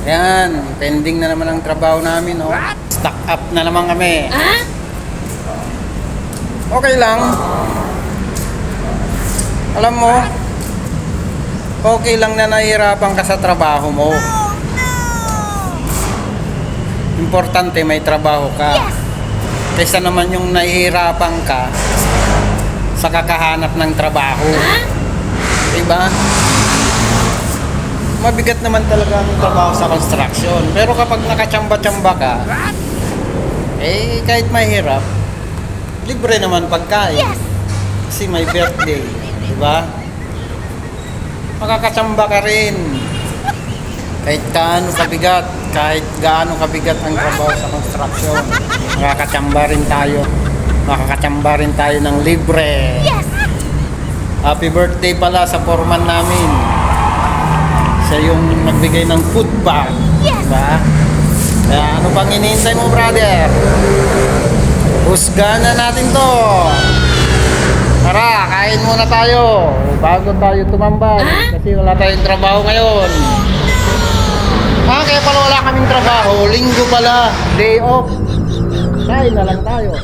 Ayan, pending na naman ang trabaho namin, oh. Stuck up na naman kami. Okay lang. Alam mo, okay lang na nahihirapan ka sa trabaho mo. Importante may trabaho ka. Kaysa naman yung nahihirapan ka sa kakahanap ng trabaho. Diba? Mabigat naman talaga ang trabaho sa construction. Pero kapag nakachamba-chamba ka, eh kahit mahirap, libre naman pagkain. Kasi may birthday. Diba? Makakachamba ka rin. Kahit gaano kabigat, kahit gaano kabigat ang trabaho sa construction, makakachamba rin tayo. Makakachamba rin tayo ng libre. Happy birthday pala sa foreman namin. Siya yung nagbigay ng food bag. Diba? Kaya ano pang iniintay mo, brother? Husgahan na natin to. Tara, kain muna tayo. Bago tayo tumambay. Kasi wala tayong trabaho ngayon. Ah, kaya pala wala kaming trabaho. Linggo pala. Day off. Kain na lang tayo.